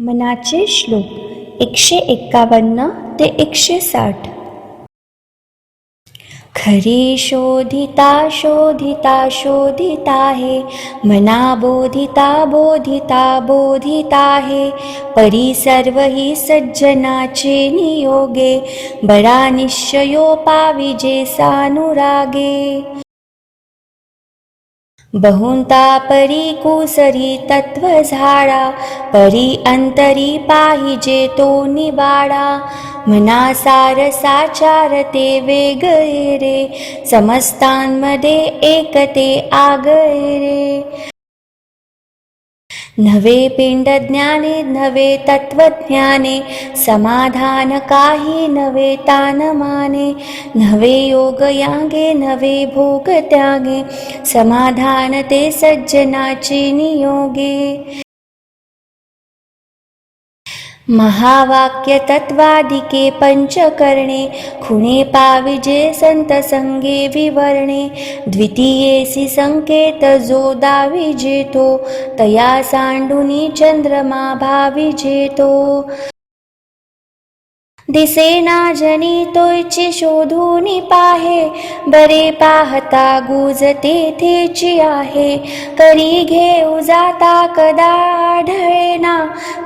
मनाचे श्लोक एकशे एक्कावन्न ते एकशे साठ. खरी शोधिता शोधिता शोधिता हे मना बोधिता बोधिता बोधिता हे परी सर्व ही सज्जनाचे नियोगे बरा निश्चयो पाविजे सानुरागे. बहुंता परी कुसरी तत्व झाडा परी अंतरी पाहिजे तो निवाडा. मना सार साचार ते वेगळे रे समस्तांमध्ये एकते आगळे रे नवे पिंड ज्ञाने नवे तत्वज्ञाने समाधान काही नवे तान माने नवे योग यागे नवे भोग त्यागे समाधान ते सज्जनाचे नियोगे. महावाक्यतत्त्वादिके पञ्चकर्णे खुणे पाविजे सन्तसङ्गे विवर्णे द्वितीयेऽसि सिसङ्केतजोदा विजेतो तया साण्डुनीचन्द्रमाभा भाविजेतो। दिसेना जनी तोयची शोधून पाहे बरे पाहता गुज तेथेची आहे. करी घेऊ जाता कदा आढळेना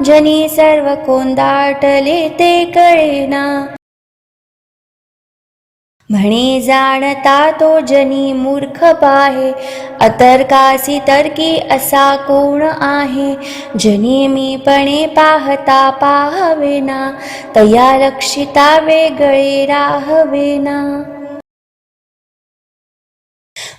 जनी सर्व कोंदाटले ते कळेना. म्हणे जाणता तो जनी मूर्ख पाहे. अतर्कासी तर्की असा कोण आहे? जनी मीपणे पाहता पाहवेना. तया लक्षिता वेगळे राहवेना.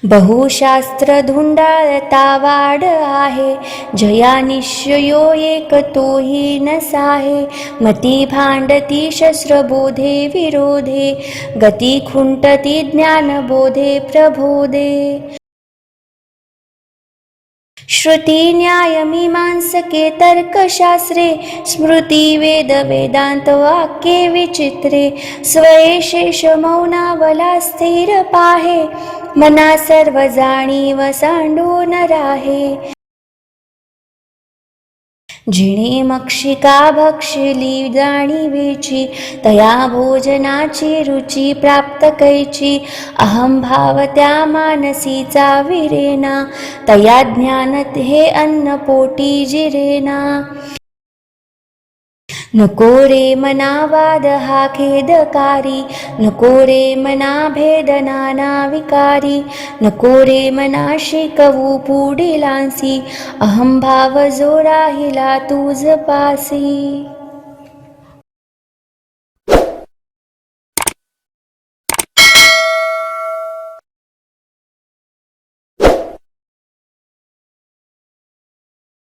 बहुशास्त्र धुंडाळता वाढ आहे. जया निश्चयो एक तोही नसाहे. मती भांडती शस्त्रबोधे विरोधे. गती खुंटती ज्ञानबोधे प्रबोधे. श्रुती न्याय मीमांसके तर्कशास्त्रे स्मृती वेद वेदांत वाक्ये विचित्रे स्वये शेष मौनावला स्थिर पाहे मना सर्व जाणीव सांडून राहे। जिणे मक्षिका भक्षिली जाणीवेची तया भोजनाची रुची प्राप्त कैची अहम भाव त्या मानसीचा विरेना तया ज्ञान हे अन्न पोटी जिरेना. नको रे मना वाद हा खेदकारी नको रे मना भेद नाना विकारी नको रे मना शिकवू पुढिलांसी अहंभाव जो राहिला तुझ पासी.